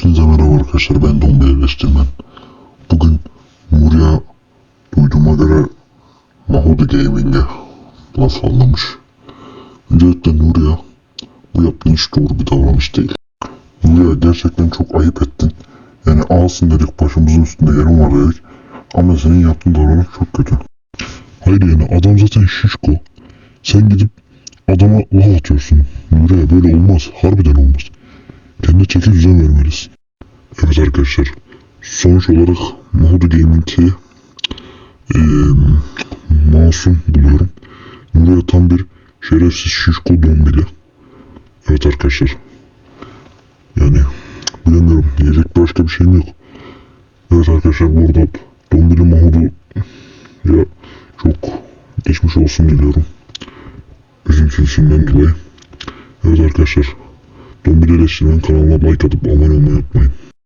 Hepinize merhaba arkadaşlar ben Dombi Eleştirmen. Bugün Nuriye duyduğuma göre Mahudi Gaming'e laf anlamış. Öncelikle Nuriye bu yaptığın hiç doğru bir davranış değil. Nuriye gerçekten çok ayıp ettin. Yani alsın dedik başımızın üstünde yerim var dedik. Ama senin yaptığın davranış çok kötü. Hayır yani adam zaten şişko. Sen gidip adama laf atıyorsun. Nuriye böyle olmaz. Harbiden olmaz. Çeki düzen vermelisin. Evet arkadaşlar. Sonuç olarak Modu Gaming'i eee masum buluyorum. Nuriye tam bir şerefsiz şişko dombili. Evet arkadaşlar. Yani bilemiyorum. Diyecek başka bir şeyim yok. Evet arkadaşlar bu arada dombili Mahud'u ya çok geçmiş olsun diliyorum. Üzüntüsünden dolayı. Evet arkadaşlar. Dombili Eleştirmen kanalına like atıp abone olmayı unutmayın.